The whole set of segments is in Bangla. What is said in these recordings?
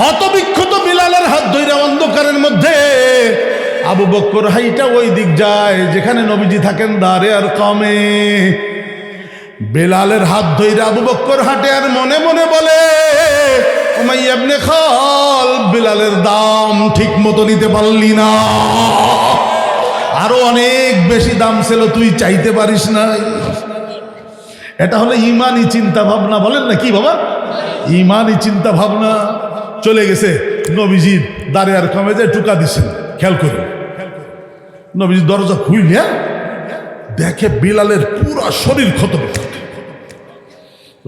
ক্ষত বিক্ষত বিলালের হাত ধইরা অন্ধকারের মধ্যে আবু বক্কর হাইটা ওই দিক যায়, যেখানে নবীজি থাকেন দাঁড়ে আর কমে। বেলালের হাত ধইরা আবু বক্কর হাটে আর মনে মনে বলে ইবনে খাল, বেলালের দাম ঠিক মতো নিতে পারলি না। আরও অনেক বেশি দাম ছিল, তুই চাইতে পারিস না। এটা হলো ইমানই চিন্তা ভাবনা, বলেন না কি বাবা? ইমানই চিন্তা ভাবনা। চলে গেছে। নবীজির দাঁড়ে আর কমে যায় টুকা দিছেন খেয়াল করুন নবীজি দরজা খুইলিয়া দেখে বিলালের পুরা শরীর ক্ষত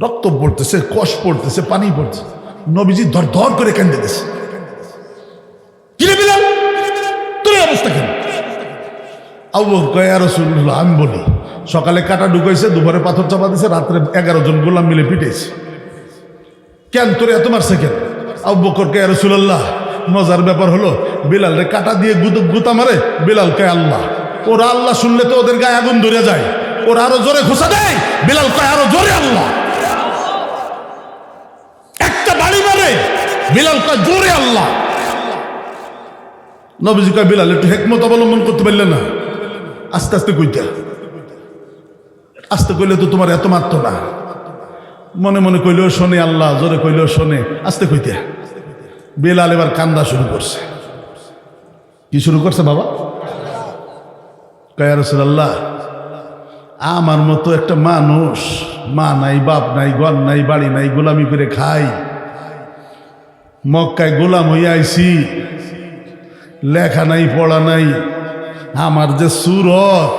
রক্ত পড়তেছে, কষ পড়তেছে, পানি পড়ছে নবীজি ধর ধর করে কেন্দ্রে দিছে। তোর অবস্থা কেন? আবু আমি বলি, সকালে কাটা ঢুকাইছে, দুপুরে পাথর চাপা দিছে, রাত্রে এগারো জন গোলাম মিলে পিটেছে কেন তোর এত মারছে কেন? আবু বকর কে মজার ব্যাপার হলো বিলাল রে কাটা দিয়ে গুদ গুতা মারে, বিলাল কে আল্লাহ, ওরা আল্লাহ শুনলে তো ওদের গায়ে আগুন ধরে যায়, ওরা আরও জোরে ঘুষা দেয়, বিলাল কয়, আরও জোরে, আল্লাহ। একটা বাড়ি মারে, বিলাল কয়, জোরে, আল্লাহ। নবীজি কয়, বিলাল, একটু হেকমত অবলম্বন করতে পারলে না, আস্তে আস্তে কইতা। আস্তে কইলে তো তোমার এত মারতো না। মনে মনে কইলেও শোনে আল্লাহ, জোরে কইলেও শোনে, আস্তে কইতে। বেলাল এবার কান্দা শুরু করছে। কি শুরু করছে বাবা? কয়া রসুল্লাহ আমার মতো একটা মানুষ, মা নাই, বাপ নাই গন নাই, বাড়ি নাই, গোলামি করে খাই। মক্কায় গোলাম হইয়া আইছি। লেখা নাই, পড়া নাই। আমার যে সুরত,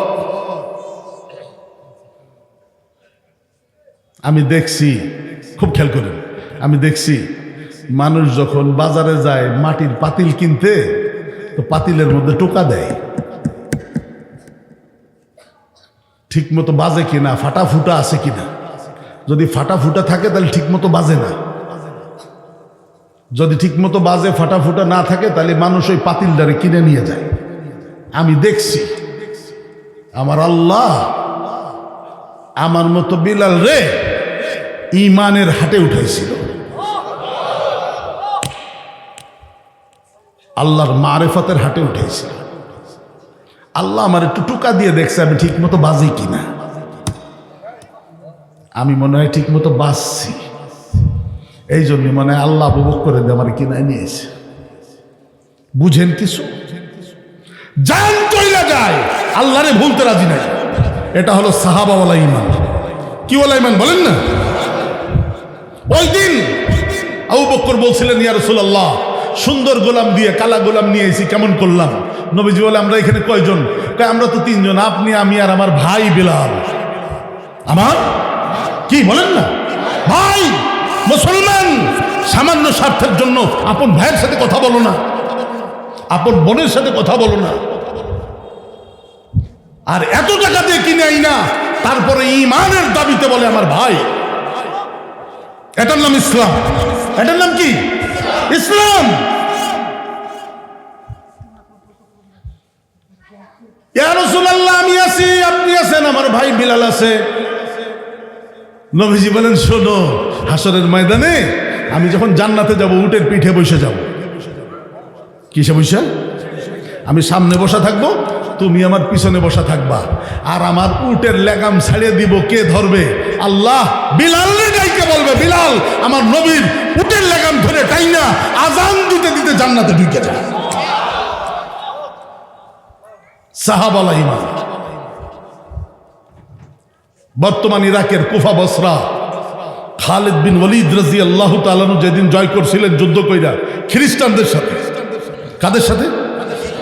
আমি দেখছি, খুব খেয়াল করেন, আমি দেখছি মানুষ যখন বাজারে যায়, মাটির পাতিল কিনতে, তো পাতিলের মধ্যে টোকা দেয়। ঠিক মতো বাজে কিনা ফাটা ফুটা আছে কিনা? যদি ফাটা ফুটা থাকে, তাহলে ঠিক মতো বাজে না। যদি ঠিক মতো বাজে ফাটা ফুটা না থাকে, তাহলে মানুষ ওই পাতিলটারে কিনে নিয়ে যায়। আমি দেখছি। আমার আল্লাহ, আমার মতো বিলাল রে ইমানের হাটে উঠাইছিল। আল্লাহর মারেফতের হাটে উঠেছিল আল্লাহ আমার একটু টুকা দিয়ে দেখছে আমি ঠিক মতো বাজি কিনা। আমি মনে হয় ঠিক মতো বাঁচছি এই জন্য মনে হয় আল্লাহ উপভোগ করে দিয়ে আমার কিনায় নিয়েছে। বুঝেন কিছু? জান চইলা যায়, আল্লাহরে ভুলতে রাজি নাই। এটা হলো সাহাবাওয়ালা ইমান কি ওলা ইমান বলেন না? ওই দিন আবু বক্কর বলছিলেন, ইয়া সুন্দর গোলাম দিয়ে, কালা গোলাম নিয়ে এসেছি কেমন করলাম? নবীজি বলে, আমরা এখানে কয়জন? কয়, আমরা তো তিনজন। আপনি, আমি আর আমার ভাই বিলাল। আমার? কি, বলেন না? ভাই, মুসলমান, সামান্য স্বার্থের জন্য আপন ভাইয়ের সাথে কথা বলো না। আপন বোনের সাথে কথা বলো না। আর এত টাকা দিয়ে কিনে আই না, তারপরে ইমানের দাবিতে বলে আমার ভাই। এটার নাম ইসলাম। এটার নাম কি? ইসলাম। আমি আছি, আপনি আছেন, আমার ভাই বিলাল আছে। বলেন, শোনো, হাসরের ময়দানে আমি যখন জান্নাতে যাব, উটের পিঠে বসে যাব। কিসে বসে? আমি সামনে বসা থাকব, তুমি আমার পিছনে বসা থাকবা। আর আমার উটের লেগাম ছাড়িয়ে দিব, কে ধরবে? আল্লাহ বিলাল রে ডাইকে বলবে, বিলাল, আমার নবীর উটের লেগাম ধরে টাই না আজান দিতে দিতে জান্নাতে ঢুকে যায়? বর্তমান ইরাকের কুফা বসরা, খালেদ বিন ওলিদ রাজি আল্লাহ তালানু যেদিন জয় করছিলেন যুদ্ধ কইরা, খ্রিস্টানদের সাথে। কাদের সাথে?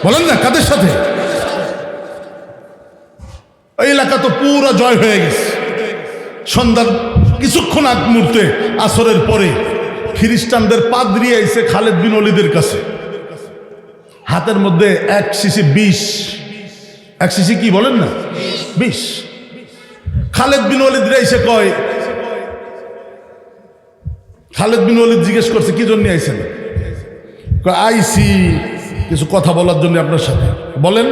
বলেন না, কাদের সাথে? ওই এলাকা তো পুরো জয় হয়ে গেছে। সন্ধ্যার কিছুক্ষণ আগ মুহূর্তে আসরের পরে খ্রিস্টানদের পাদ্রি আইসে খালেদ বিন অলিদের কাছে। হাতের মধ্যে এক শিশি বিষ। এক শিশি কি বলেন না? বিষ। খালেদ বিন ওয়ালিদ এসে কয়, খালেদ বিন ওয়ালিদ জিজ্ঞেস করছে, কি জন্য আইসেন আইসি কিছু কথা বলার জন্য আপনার সাথে। বলেন,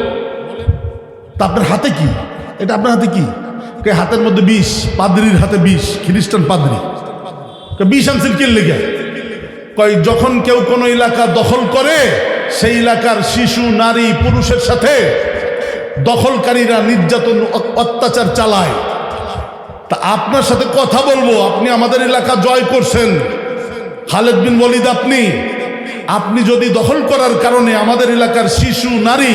তা আপনার হাতে কি? এটা আপনার হাতে কি? কয় হাতের মধ্যে বিষ, পাদ্রির হাতে বিষ, খ্রিস্টান পাদ্রি। বিষ আনছেন কি লেগে? কই যখন কেউ কোনো এলাকা দখল করে, সেই এলাকার শিশু, নারী, পুরুষের সাথে দখলকারীরা নির্যাতন অত্যাচার চালায়। তা আপনার সাথে কথা বলব, আপনি আমাদের এলাকা জয় করছেন। খালেদ বিন ওয়ালিদ আপনি আপনি যদি দখল করার কারণে আমাদের এলাকার শিশু, নারী,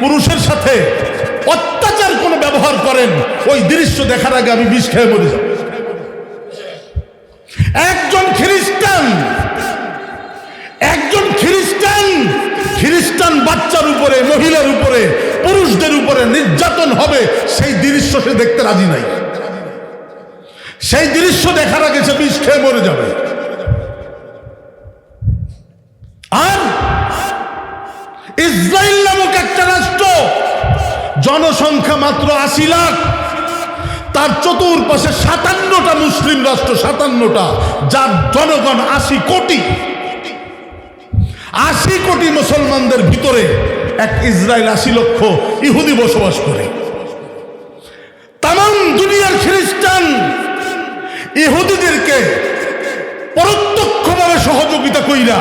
পুরুষের সাথে অত্যাচার ব্যবহার করেন, ওই দৃশ্য দেখার আগে আমি বিষ খেয়ে মরে যাব। একজন খ্রিস্টান একজন খ্রিস্টান খ্রিস্টান বাচ্চার উপরে, মহিলার উপরে, পুরুষদের উপরে নির্যাতন হবে, সেই দৃশ্য সে দেখতে রাজি নাই। সেই দৃশ্য দেখার আগে সে বিষ খেয়ে মরে যাবে। আর ইসরায়েল নামক একটা রাষ্ট্র জনসংখ্যা মাত্র আশি লাখ। তার চতুর্পাশে সাতান্নটা মুসলিম রাষ্ট্র, সাতান্নটা, যার জনগণ আশি কোটি। আশি কোটি মুসলমানদের ভিতরে এক ইসরায়েল আশি লক্ষ ইহুদি বসবাস করে। তাম দুনিয়ার খ্রিস্টান ইহুদিদেরকে পরোক্ষভাবে সহযোগিতা কইরা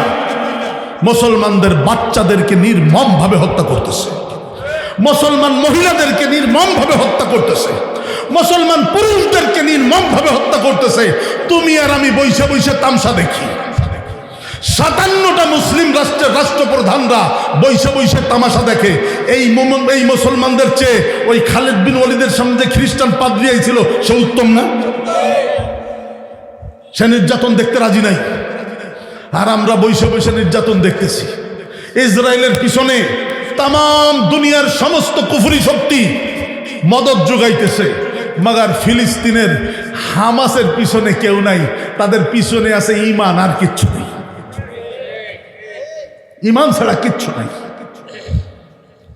মুসলমানদের বাচ্চাদেরকে নির্মম ভাবে হত্যা করতেছে। মুসলমান মহিলাদেরকে নির্মম ভাবে হত্যা করতেছে। মুসলমান পুরুষদেরকে নির্মম ভাবে হত্যা করতেছে। তুমি আর আমি বৈশা বৈশা তামসা দেখি। সাতান্নটা মুসলিম রাষ্ট্রের রাষ্ট্রপ্রধানরা বৈশা বৈশা তামাশা দেখে। এই এই মুসলমানদের চেয়ে ওই খালেদ বিন ওয়ালিদের সামনে যে খ্রিস্টান পাদ্রি ছিল সে উত্তম না? সে নির্যাতন দেখতে রাজি নাই। আর আমরা বৈশে বৈশে নির্যাতন দেখতেছি। ইসরায়েলের পিছনে তাম দুনিয়ার সমস্ত কুফুরি শক্তি মদত যোগাইতেছে। মাগার ফিলিস্তিনের হামাসের পিছনে কেউ নাই, তাদের পিছনে আছে ইমান আর কিচ্ছু নেই। ইমান ছাড়া কিচ্ছু নাই।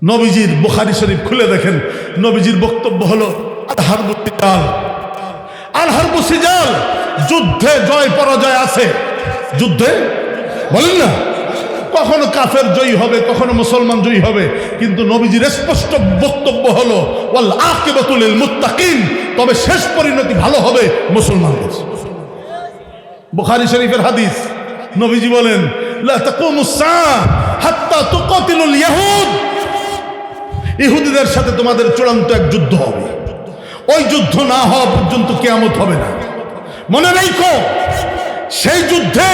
নবীজির বুখারি শরীফ খুলে দেখেন, নবীজির বক্তব্য হলো আলহার বুদ্ধিকাল আলহার বুসিজাল যুদ্ধে জয় পরাজয় আছে। যুদ্ধে? বলেন না। কখনো কাফের জয়ী হবে, কখনো মুসলমান জয়ী হবে। কিন্তু নবীজির স্পষ্ট বক্তব্য হলো, ওয়াল আকিবাতুল মুত্তাকিন তবে শেষ পরিণতি ভালো হবে মুসলমানদের। বুখারী শরীফের হাদিস, নবীজি বলেন, লা হাত্তা ইয়াহুদ ইহুদিদের সাথে তোমাদের চূড়ান্ত এক যুদ্ধ হবে। ওই যুদ্ধ না হওয়া পর্যন্ত কেয়ামত হবে না। মনে রাখো, সেই যুদ্ধে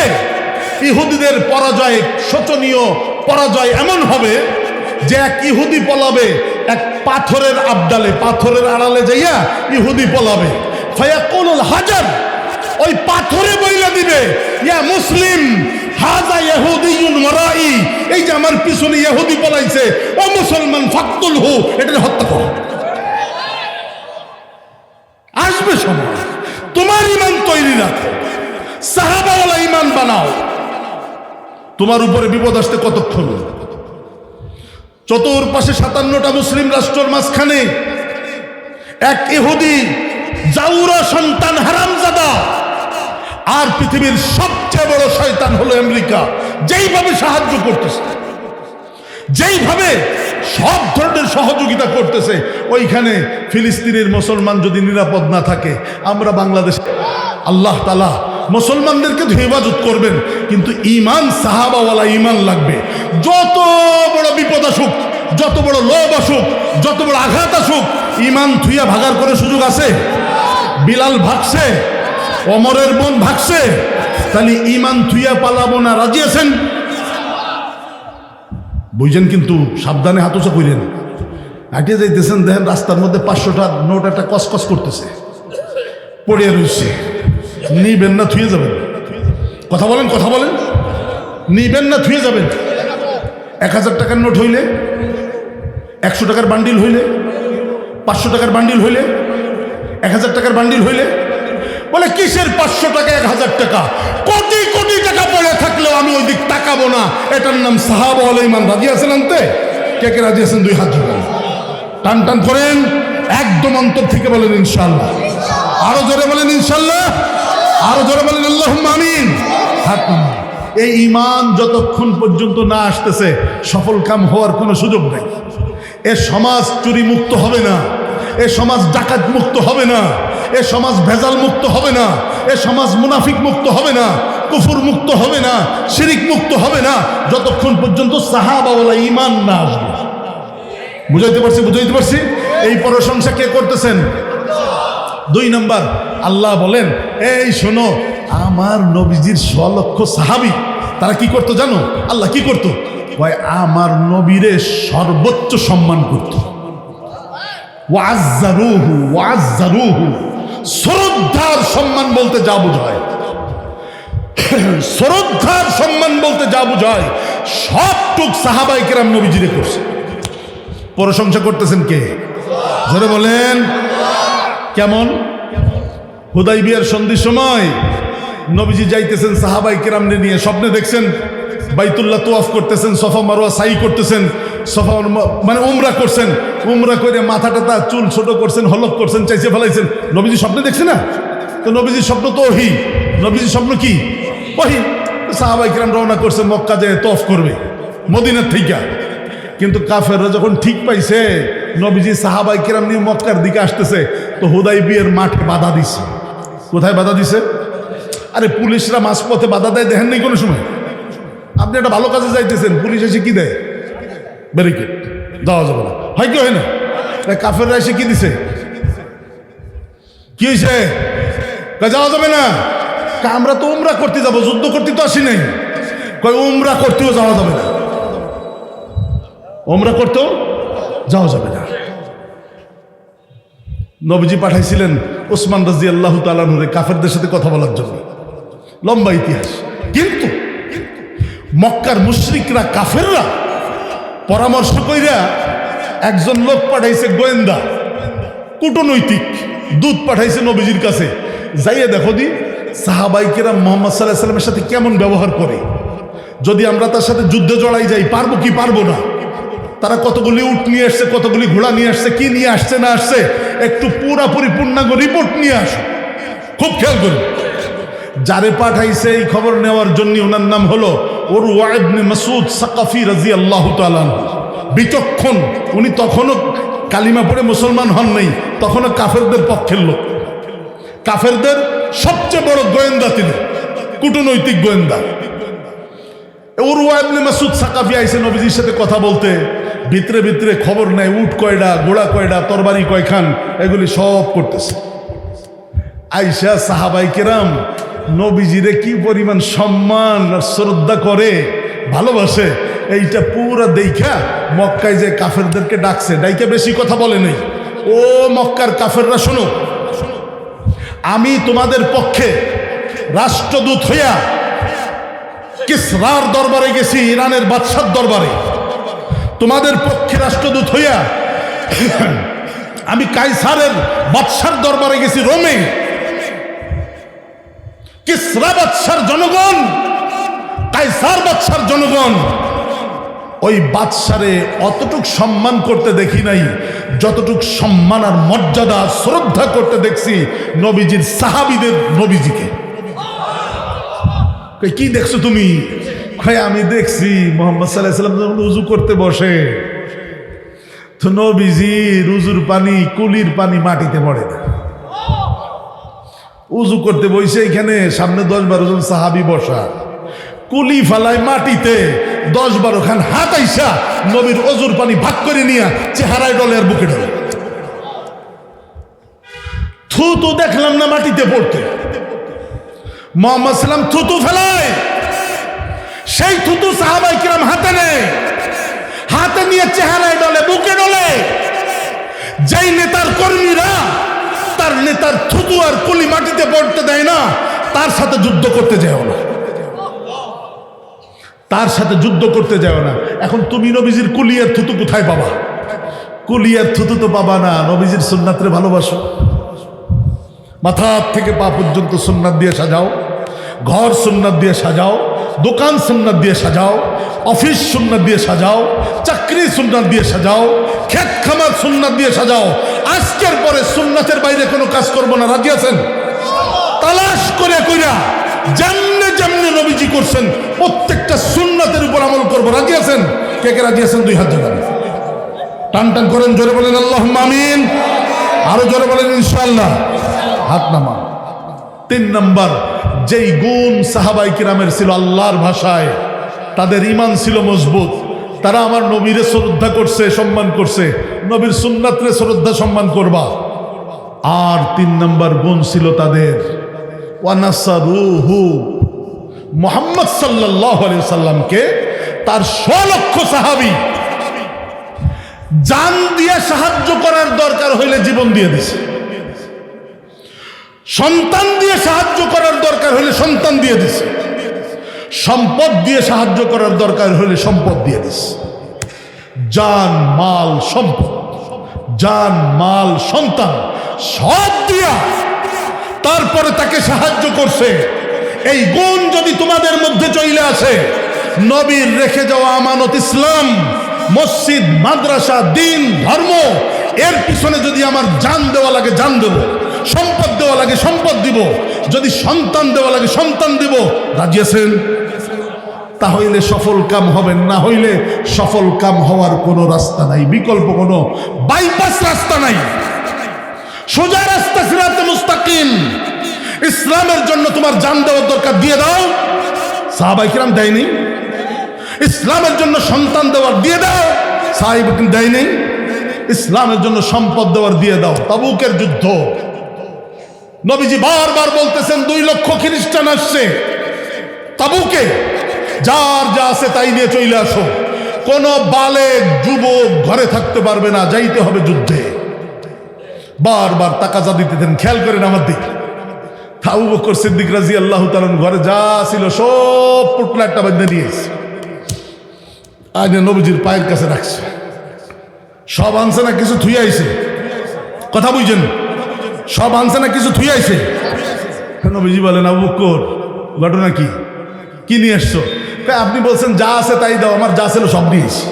ইহুদিদের পরাজয় শোচনীয় পরাজয় এমন হবে যে এক ইহুদি পলাবে, এক পাথরের আবডালে, পাথরের আড়ালে যাইয়া ইহুদি পলাবে। ফায়াকুলুল হাজার, ওই পাথরে বইলা দিবে, ইয়া মুসলিম হাজা ইহুদিয়ুন ওয়ারাই এই যে আমার পিছনে ইহুদি পলাইছে, ও মুসলমান, ফাকতুল হু এটা হত্যা করো। আসবে সময়, তোমার ইমান তৈরি রাখো, সাহাবাওয়ালা ইমান বানাও। তোমার উপরে বিপদ আসতে কতক্ষণ? চতুর্পাশে সাতান্নটা মুসলিম রাষ্ট্রের মাঝখানে এক ইহুদি, জাউরা সন্তান হারামজাদা। আর পৃথিবীর সবচেয়ে বড় শয়তান হলো আমেরিকা। যেইভাবে সাহায্য করতেছে, যেইভাবে সব ধরনের সহযোগিতা করতেছে, ওইখানে ফিলিস্তিনের মুসলমান যদি নিরাপদ না থাকে, আমরা বাংলাদেশ আল্লাহ তালা মুসলমানদেরকে হেফাজত করবেন, কিন্তু ইমান সাহাবাওয়ালা ইমান লাগবে। যত বড় বিপদ আসুক, যত বড় লোভ আসুক, যত বড় আঘাত আসুক ইমান থুইয়া ভাগার করে সুযোগ আছে? বিলাল ভাগছে, অমরের বোন ভাগছে, তাহলে ইমান থুইয়া পালাবো না, রাজি আছেন? বুঝছেন কিন্তু, সাবধানে হাতুসা কইলেন আগে যাইতেছেন, দেখেন রাস্তার মধ্যে পাঁচশোটা নোট একটা কসকস করতেছে। পড়িয়ে রয়েছে নিবেন না, থুয়ে যাবেন। কথা বলেন কথা বলেন। নিবেন না, থুয়ে যাবেন। এক হাজার টাকার নোট হইলে, একশো টাকার বান্ডিল হইলে, পাঁচশো টাকার বান্ডিল হইলে, এক হাজার টাকার বান্ডিল হইলে, বলে, কিসের পাঁচশো টাকা, এক হাজার টাকা? কোটি কোটি টাকা পড়ে থাকলেও আমি ওই দিক তাকাবো না। এটার নাম সাহাব আল ইমান। রাজি আছেন আনতে? কে কে রাজি আছেন? দুই হাত জোগান টান টান করেন। একদম অন্তর থেকে বলেন ইনশাল্লাহ আরও জোরে বলেন ইনশাল্লাহ আরও জোরে বলেন আল্লাহ আমিন। এই ইমান যতক্ষণ পর্যন্ত না আসতেছে, সফল কাম হওয়ার কোনো সুযোগ নেই। এ সমাজ চুরি মুক্ত হবে না। এ সমাজ ডাকাত মুক্ত হবে না। এ সমাজ ভেজাল মুক্ত হবে না। এ সমাজ মুনাফিক মুক্ত হবে না। কুফুর মুক্ত হবে না। শিরিক মুক্ত হবে না। যতক্ষণ পর্যন্ত সাহাবাওয়ালা ইমান না আসবে। বুঝাইতে পারছি? বুঝাইতে পারছি? এই প্রশংসা কে করতেছেন? দুই নম্বর, আল্লাহ বলেন, এই শোনো, আমার নবীজির স্বলক্ষ সাহাবি, তারা কি করতো জানো? আল্লাহ কি করতো? কয়, আমার নবীরে সর্বোচ্চ সম্মান করত। ওয়াজ্জারুহু ওয়াজ্জারুহু। শ্রদ্ধার সম্মান বলতে যা বোঝায়। শ্রদ্ধার সম্মান বলতে যা বোঝায়, সবটুক সাহাবাই কেরাম নবীজিরে করছে। প্রশংসা করতেছেন কে? জোরে বলেন। কেমন? হুদাই বিয়ার সন্ধির সময় নবীজি যাইতেছেন সাহাবাই কিরামনে নিয়ে, স্বপ্নে দেখছেন, বাইতুল্লাহ তোয়াফ করতেছেন, সফা মারোয়া সাই করতেছেন, সফা মানে উমরা করছেন, উমরা করে মাথা টাথা চুল ছোট করছেন, হলক করছেন, চাইছে ফেলাইছেন। নবীজি স্বপ্নে দেখছে না? তো নবীজির স্বপ্ন তো ওহি। নবীজির স্বপ্ন কি? ওহি। সাহাবাই কিরাম রওনা করছে, মক্কা যে তফ করবে, মদিনার থেকে। কিন্তু কাফেররা যখন ঠিক পাইছে, নবীজি সাহাবাই কিরাম নিয়ে মক্কার দিকে আসতেছে তো হুদাই বিয়ের মাঠে বাধা দিছে। কোথায় বাধা দিছে? আরে পুলিশরা মাঝপথে বাধা দেয়, দেখেন নাই কোনো সময়? আপনি একটা ভালো কাজে যাইতেছেন, পুলিশ এসে কি দেয়? ব্যারিকেড যাওয়া যাবে না। হয় কি, হয় না? কাফেররা এসে কি দিছে? কি হয়েছে যাওয়া যাবে না? আমরা তো উমরা করতে যাব, যুদ্ধ করতে তো আসি নাই। কয়, উমরা করতেও যাওয়া যাবে না। ওমরা করতেও যাওয়া যাবে না। নবীজি পাঠাইছিলেন ওসমান রাজি আল্লাহ তালানুরে কাফেরদের সাথে কথা বলার জন্য। লম্বা ইতিহাস। কিন্তু মক্কার মুশরিকরা, কাফেররা পরামর্শ কইরা একজন লোক পাঠাইছে গোয়েন্দা, কূটনৈতিক দূত পাঠাইছে নবীজির কাছে। যাইয়ে দেখো দি সাহাবাইকেরা মোহাম্মদ সাল্লাহ সাল্লামের সাথে কেমন ব্যবহার করে? যদি আমরা তার সাথে যুদ্ধে জড়াই যাই, পারব কি পারব না? তারা কতগুলি উট নিয়ে আসছে, কতগুলি ঘোড়া নিয়ে আসছে, কি নিয়ে আসছে, না আসছে, একটু পুরাপুরি পূর্ণাঙ্গ রিপোর্ট নিয়ে আসো। খুব খেয়াল করুন যারে পাঠাইছে এই খবর নেওয়ার জন্য ওনার নাম হলো ওর ওয়াইবনে মাসুদ সাকাফি রাজি আল্লাহ বিচক্ষণ, উনি তখনও কালিমা পড়ে মুসলমান হন নাই, তখনও কাফেরদের পক্ষের লোক। কাফেরদের সবচেয়ে বড় গোয়েন্দা তিনি, কূটনৈতিক গোয়েন্দা। সাকাফি নবীজির সাথে কথা বলতে। ভিতরে ভিতরে খবর নেয় উট কয়ডা গোড়া কয়ডা, তরবারি কয়খান, এগুলি সব করতেছে। আইসা সাহাবাই নবীজিরে কি পরিমাণ সম্মান আর শ্রদ্ধা করে, ভালোবাসে, এইটা পুরা দেখা মক্কায় যে কাফেরদেরকে ডাকছে ডাইকে বেশি কথা বলে নেই। ও মক্কার কাফেররা শোনো, আমি তোমাদের পক্ষে রাষ্ট্রদূত হইয়া কিসরার দরবারে গেছি? ইরানের বাদশার দরবারে। তোমাদের পক্ষে রাষ্ট্রদূত হইয়া আমি কাইসারের বাদশার দরবারে গেছি রোমে। কিসরা বাদশার জনগণ? কাইসার বাদশার জনগণ। ওই বাদশারে অতটুক সম্মান করতে দেখি নাই, যতটুক সম্মান আর মর্যাদা শ্রদ্ধা করতে দেখছি নবীজির সাহাবিদের নবীজিকে। কি দেখছ তুমি? কয় আমি দেখছি মোহাম্মদ সাল্লাহ যখন উজু করতে বসে, তো নবীজি রুজুর পানি কুলির পানি মাটিতে পড়ে না। উজু করতে বসে এখানে, সামনে দশ বারো জন সাহাবি বসা। কুলি ফালায় মাটিতে, দশ বারো খান হাত আইসা নবীর অজুর পানি ভাগ করে নিয়ে চেহারায় ডলে আর বুকে ডলে। থু তো দেখলাম না মাটিতে পড়তে। মোহাম্মদ সাল্লাম থুতু ফেলায়। সেই থুতু সাহাবাই কিরাম হাতে নেয়। হাতে নিয়ে চেহারায় ডলে, বুকে ডলে। যেই নেতার কর্মীরা তার নেতার থুতু আর কুলি মাটিতে পড়তে দেয় না, তার সাথে যুদ্ধ করতে যাও না। তার সাথে যুদ্ধ করতে যাও না। এখন তুমি নবীজির কুলিয়ার থুতু কোথায় পাবা? কুলিয়ার থুতু তো পাবা না, নবীজির সুন্নাতরে ভালোবাসো। মাথা থেকে পা পর্যন্ত সুন্নাত দিয়ে সাজাও। ঘর সুন্নাত দিয়ে সাজাও, দোকান সুন্নাত দিয়ে সাজাও, অফিস সুন্নাত দিয়ে সাজাও, চাকরি সুন্নাত দিয়ে সাজাও ক্ষেত খামার সুন্নাত দিয়ে সাজাও। আজকের পরে সুন্নাতের বাইরে কোনো কাজ করব না, রাজি আছেন? তালাশ করে কইরা যেমনে যেমনে নবীজি করছেন, প্রত্যেকটা সুন্নাতের উপর আমল করব, রাজি আছেন? কে কে রাজি আছেন? দুই হাত জানাবেন টান টান করেন, জোরে বলেন আল্লাহ মামিন আরও জোরে বলেন ইনশাল্লাহ হাত নামা তিন নম্বর যেই গুণ সাহাবাই কিরামের ছিল আল্লাহর ভাষায়, তাদের ইমান ছিল মজবুত। তারা আমার নবীরে শ্রদ্ধা করছে, সম্মান করছে। নবীর সুন্নাতরে শ্রদ্ধা, সম্মান করবা। আর তিন নম্বর গুণ ছিল তাদের মোহাম্মদ সাল্লাহ সাল্লামকে তার স্বলক্ষ সাহাবি জান দিয়ে সাহায্য করার দরকার হইলে জীবন দিয়ে দিছে। সন্তান দিয়ে সাহায্য করার দরকার হলে সন্তান দিয়ে দিছে। সম্পদ দিয়ে সাহায্য করার দরকার হলে সম্পদ দিয়ে দিছে। জান, মাল, সম্পদ। জান, মাল, সন্তান সব দিয়া তারপরে তাকে সাহায্য করছে। এই গুণ যদি তোমাদের মধ্যে চলে আসে, নবীর রেখে যাওয়া আমানত ইসলাম, মসজিদ, মাদ্রাসা, দিন, ধর্ম, এর পিছনে যদি আমার জান দেওয়া লাগে, জান দেব। সম্পদ দেওয়া লাগে, সম্পদ দিব। যদি সন্তান দেওয়া লাগে, সন্তান দিব। রাজি আছেন? তাহলে সফল কাম হবেন না হইলে সফল কাম হওয়ার কোনো রাস্তা নাই, বিকল্প কোনো। বাইপাস রাস্তা নাই। সোজা রাস্তা, সিরাতে মুস্তাকিম। ইসলামের জন্য তোমার জান দেওয়ার দরকার, দিয়ে দাও। সাহাবাই কিরাম দেয়নি? ইসলামের জন্য সন্তান দেওয়ার দিয়ে দাও। সাহেব দেয়নি? ইসলামের জন্য সম্পদ দেওয়ার দিয়ে দাও। তাবুকের যুদ্ধ। নবীজি বারবার বলতেছেন, দুই লক্ষ খ্রিস্টান আসছে। তাবুকে? যার যা আছে তাই নিয়ে চলে আসো। কোন বালেক যুবক ঘরে থাকতে পারবে না, যাইতে হবে যুদ্ধে। বারবার তাকাজা দিতে দেন খেয়াল করেন আমার দিক। আবু বকর সিদ্দিক রাজি আল্লাহ তালন ঘরে যা ছিল সব পুটলা একটা বান্ধে দিয়েছে। আইনে নবীজির পায়ের কাছে রাখছে। সব আনছে না, কিছু থুই আইছে। কথা বুঝছেন সব আনছে না, কিছু থুই আইছে? বুঝি বলেন, আবু কর ঘটনা কি? কি নিয়ে এসছো? আপনি বলছেন, যা আছে তাই দাও, আমার যা ছিল সব নিয়েছি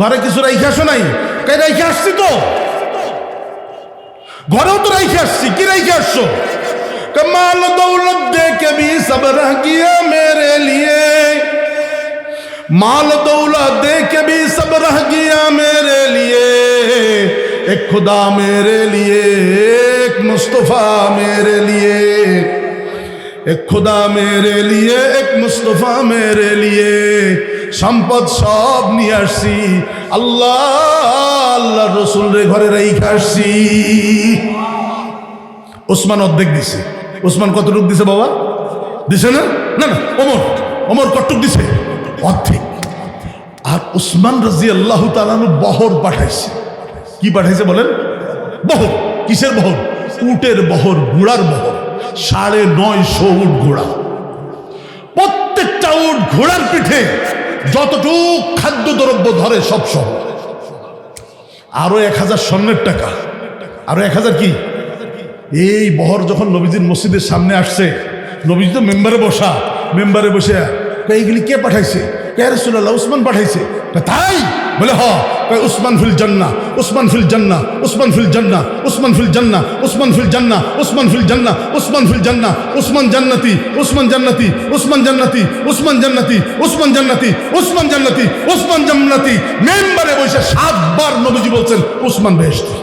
ঘরে কিছু রাইখে আসো নাই? তাই রাইখে আসছি তো? ঘরেও তো রাইখে আসছি, কি রাইখে আসছো? কমাল দৌলত দেখে ভি সব গিয়া মেরে লিয়ে মাল দৌলত দেখে ভি সব গিয়া মেরে লিয়ে এক খুদা میرے لیے ایک مصطفیٰ میرے لیے ایک خدا میرے لیے ایک مصطفیٰ میرے لیے সম্পদ সব নিয়ে আসছি। আল্লাহ আল্লাহ রসুলের ঘরে রেখে আসছি। ওসমান অর্ধেক দিছে। ওসমান কতটুক দিছে বাবা? দিছে না? না না, ওমর। ওমর কতটুক দিছে? অর্ধেক। আর ওসমান রাজি আল্লাহ তালানু বহর পাঠাইছে। কি পাঠাইছে বলেন? বহর। কিসের বহর? উটের বহর, ঘোড়ার বহর। সাড়ে নয়শো উট ঘোড়া। প্রত্যেকটা উট ঘোড়ার পিঠে যতটুক খাদ্যদ্রব্য ধরে সব সহ আরও এক হাজার স্বর্ণের টাকা। আরও এক হাজার কি? এই বহর যখন নবীজির মসজিদের সামনে আসছে, নবীজি তো মেম্বারে বসা, মেম্বারে বসে এইগুলি কে পাঠাইছে? রসুল্লাহ উসমান পাঠাইছে? তাই বলে, হ উসমান ফিল জান্না উসমান ফিল জান্না উসমান ফিল জান্না উসমান ফিল জান্না উসমান ফিল জান্না উসমান ফিল জান্না উসমান ফিল জান্না উসমান জান্নাতি উসমান জান্নাতি উসমান জান্নাতি উসমান জান্নাতি উসমান জান্নাতি উসমান জান্নাতি উসমান জান্নাতি। মেম্বারে বসে সাতবার নবীজি বলছেন, উসমান বেহেশতি।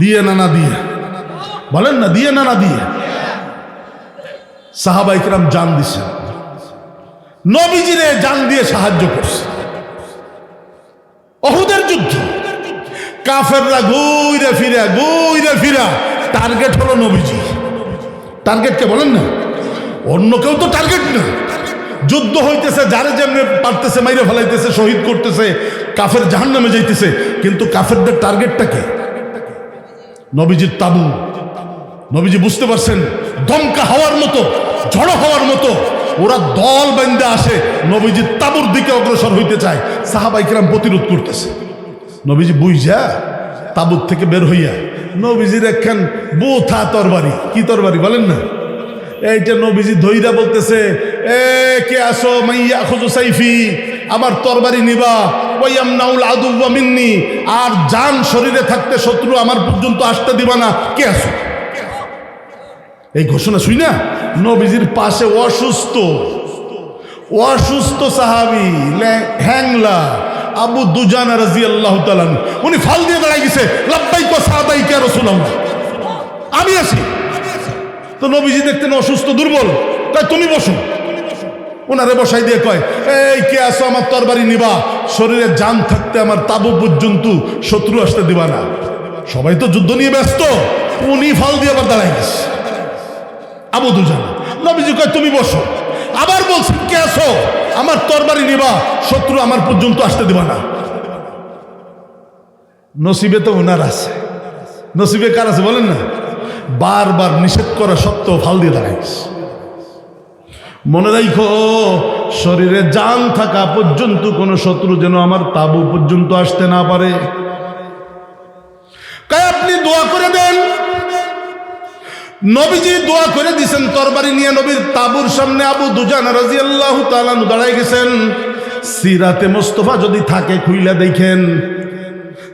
দিয়ে না না দিয়ে। বলেন না, দিয়ে না না দিয়ে। সাহাবাইকরাম জান দিছে নবীজিরে জান দিয়ে সাহায্য করছে। অহুদের যুদ্ধ। কাফেররা গুইরে ফিরা গুইরে ফিরা। টার্গেট হলো নবীজি। টার্গেট কে বলেন না? অন্য কেউ তো টার্গেট না। যুদ্ধ হইতেছে, যারে যেমনি পারতেছে, মাইরে ফেলাইতেছে, শহীদ করতেছে, কাফের জাহান নামে যাইতেছে। কিন্তু কাফেরদের টার্গেটটা কে? নবীজির তাবু। নবীজি বুঝতে পারছেন, দমকা হওয়ার মতো, ঝড়ো হওয়ার মতো ওরা দল বেঁধে আসে, নবীজি তাবুর দিকে অগ্রসর হইতে চায়। সাহাবাইকেরাম প্রতিরোধ করতেছে। নবীজি বুঝা তাবুর থেকে বের হইয়া, নবীজির একখান বুথা তরবারি। কি তরবারি বলেন না? এইটা নবীজি ধৈরা বলতেছে, এ, কে আসো মাইয়া খুজু সাইফি, আমার তরবারি নিবা। ওয়াইয়াম নাউল আদু মিন্নি, আর যান শরীরে থাকতে শত্রু আমার পর্যন্ত আসতে দিবা না। কে আসো এই ঘোষণা শুই না? নবীজির পাশে অসুস্থ। অসুস্থ সাহাবি হ্যাংলা, আবু দুজানা রাজি আল্লাহ উনি ফাল দিয়ে দাঁড়াই গেছে লাব্বাই কো সাহাবাই কে রসুল আমি আছি। তো নবীজি দেখতেন অসুস্থ, দুর্বল। তাই তুমি বসো। ওনারে বসাই দিয়ে কয়, এই, কে আসো আমার তরবারি নিবা। শরীরে জান থাকতে আমার তাবু পর্যন্ত শত্রু আসতে দিবা না। সবাই তো যুদ্ধ নিয়ে ব্যস্ত। উনি ফাল দিয়ে আবার দাঁড়াই গেছে। আবু দুজান নবীজি কয়, তুমি বসো। আবার বলছেন কে আসো আমার তরবারি নিবা, শত্রু আমার পর্যন্ত আসতে দিবা না। নসিবে তো ওনার আছে। নসিবে কার আছে বলেন না? বারবার নিষেধ করা সত্ত্বেও ফাল দিয়ে দাঁড়াইছে। মনে রাখো শরীরে জান থাকা পর্যন্ত কোনো শত্রু যেন আমার তাবু পর্যন্ত আসতে না পারে। আপনি দোয়া করে দেন। নবীজি দোয়া করে দিছেন, তরবারি নিয়ে নবীর তাবুর সামনে আবু দুজান রাজি আল্লাহ তালানু দাঁড়াই গেছেন। সিরাতে মোস্তফা যদি থাকে, খুইলা দেখেন।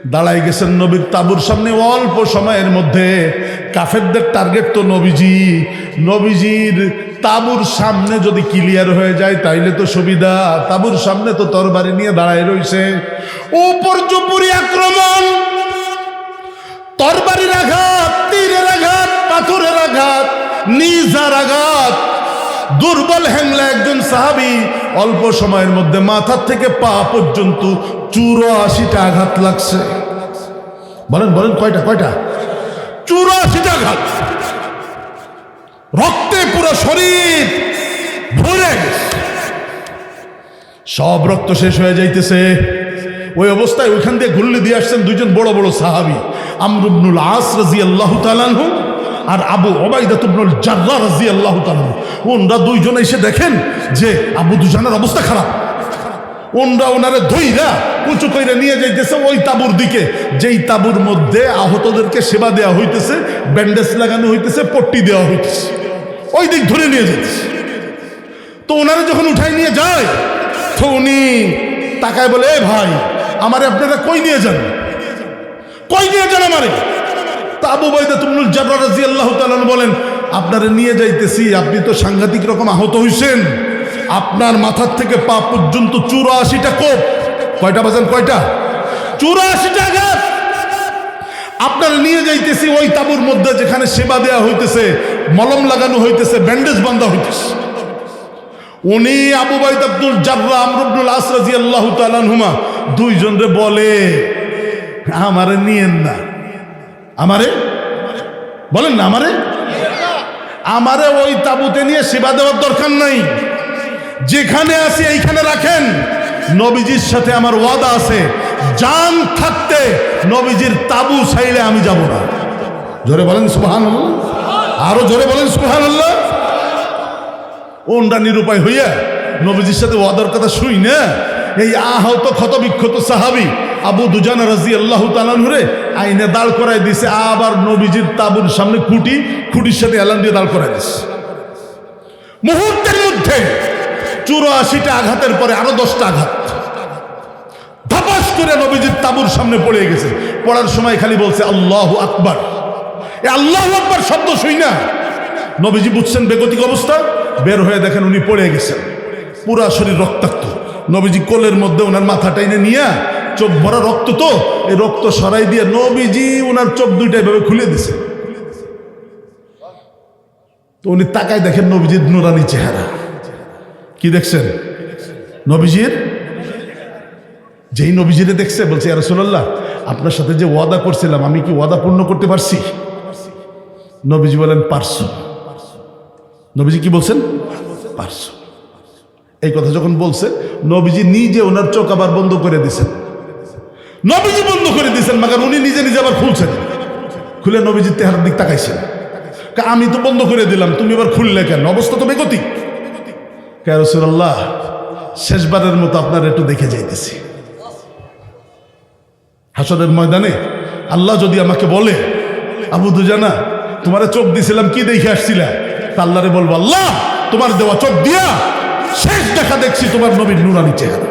দাঁড়াই গেছেন নবীর তাবুর সামনে অল্প সময়ের মধ্যে। কাফেরদের টার্গেট তো নবীজি। নবীজির তাবুর সামনে যদি ক্লিয়ার হয়ে যায়, তাইলে তো সুবিধা। তাবুর সামনে তো তরবারি নিয়ে দাঁড়াই রইছে। উপর জুপুরি আক্রমণ। তরবারির আঘাত, তীরের পাথরের আঘাত, নিজার আঘাত। দুর্বল হ্যাংলা একজন সাহাবি অল্প সময়ের মধ্যে মাথার থেকে পা পর্যন্ত চুরাশিটা আঘাত লাগছে। বলেন বলেন, কয়টা কয়টা? চুরাশিটা আঘাত। রক্তে পুরো শরীর ভরে সব রক্ত শেষ হয়ে যাইতেছে। ওই অবস্থায় ওইখান দিয়ে গুল্লি দিয়ে আসছেন দুইজন বড় বড় সাহাবি। আমরুবনুল আস রাজি আল্লাহ তালানহু আর আবু ওবাইদাতুবনুল জার্রা রাজি আল্লাহ ওনরা দুইজন এসে দেখেন যে আবু দুজানের অবস্থা খারাপ। ওনরা ওনারে ধইরা উঁচু কইরা নিয়ে যাইতেছে ওই তাবুর দিকে। যেই তাবুর মধ্যে আহতদেরকে সেবা দেওয়া হইতেছে ব্যান্ডেজ লাগানো হইতেছে, পট্টি দেওয়া হইতেছে। ওই দিক ধরে নিয়ে যাইতেছে। তো ওনারা যখন উঠাই নিয়ে যায়, তো উনি তাকায় বলে, এ ভাই, আমারে আপনারা কই নিয়ে যান? কই নিয়ে যান আমারে? তা আবু বাইদা তুমনুল জাবরা রাজি আল্লাহ তালান বলেন, আপনারা নিয়ে যাইতেছি, আপনি তো সাংঘাতিক রকম আহত হইছেন। আপনার মাথার থেকে পা পর্যন্ত চুরাশিটা কোপ। কয়টা বাজান, কয়টা? চুরাশিটা আঘাত আপনারা নিয়ে যাইতেছি ওই তাবুর মধ্যে যেখানে সেবা দেয়া হইতেছে, মলম লাগানো হইতেছে, ব্যান্ডেজ বান্ধা হইতেছে। উনি আবু বাইদ আব্দুল জাবরা আমরুবনুল আসরাজি আল্লাহ তালানহুমা দুইজনরে বলে, আমারে নিয়েন না। আমারে? বলেন না, আমারে? আমারে ওই তাবুতে নিয়ে সেবা দেওয়ার দরকার নাই। যেখানে আছি এইখানে রাখেন। নবীজির সাথে আমার ওয়াদা আছে জান থাকতে নবীজির তাবু ছাইলে আমি যাব না। জোরে বলেন সুবহান আরও জোরে বলেন সুবহান আল্লাহ ওনরা নিরুপায় হইয়া নবীজির সাথে ওয়াদার কথা শুই না এই আহত ক্ষত বিক্ষত সাহাবি আবু দুজান রাজি আল্লাহ তালানহুরে আইনে দাঁড় করাই দিছে, আবার নবীজির তাবুর সামনে খুঁটি, খুঁটির সাথে এলান দিয়ে দাঁড় করাই দিছে। মুহূর্তের মধ্যে চুরাশিটা আঘাতের পরে আরও দশটা আঘাত। ধাপাস করে নবীজির তাবুর সামনে পড়ে গেছে। পড়ার সময় খালি বলছে, আল্লাহ আকবার। এ আল্লাহ আকবার শব্দ শুই না। নবীজি বুঝছেন বেগতিক অবস্থা, বের হয়ে দেখেন উনি পড়ে গেছেন। পুরা শরীর রক্তাক্ত। নবীজি কোলের মধ্যে ওনার মাথা টাইনে নিয়ে চোখ ভরা রক্ত তো, এই রক্ত সরাই দিয়ে নবীজি ওনার চোখ দুইটা এভাবে খুলে দিছে। তো উনি তাকায় দেখেন নবীজির নুরানি চেহারা। কি দেখছেন? নবীজির? যেই নবীজিরে দেখছে, বলছে রসুল্লাহ আপনার সাথে যে ওয়াদা করছিলাম, আমি কি ওয়াদা পূর্ণ করতে পারছি? নবীজি বলেন, পারছ। নবীজি কি বলছেন? পারছ। এই কথা যখন বলছে নবীজি নিজে ওনার চোখ আবার বন্ধ করে দিছেন। নবীজি বন্ধ করে দিয়েছেন মাগার উনি নিজে নিজে আবার খুলছেন। খুলে নবীজির তেহার দিক তাকাইছেন। আমি তো বন্ধ করে দিলাম, তুমি এবার খুললে কেন? অবস্থা তো বেগতিক। কে রসুল্লাহ শেষবারের মতো আপনার একটু দেখে যাইতেছি। হাসরের ময়দানে আল্লাহ যদি আমাকে বলে, আবু দুজানা, তোমার চোখ দিছিলাম, কি দেখে আসছিলা? তা আল্লাহরে বলব, আল্লাহ, তোমার দেওয়া চোখ দিয়া শেষ দেখা দেখছি তোমার নবীর নুরানি চেহারা।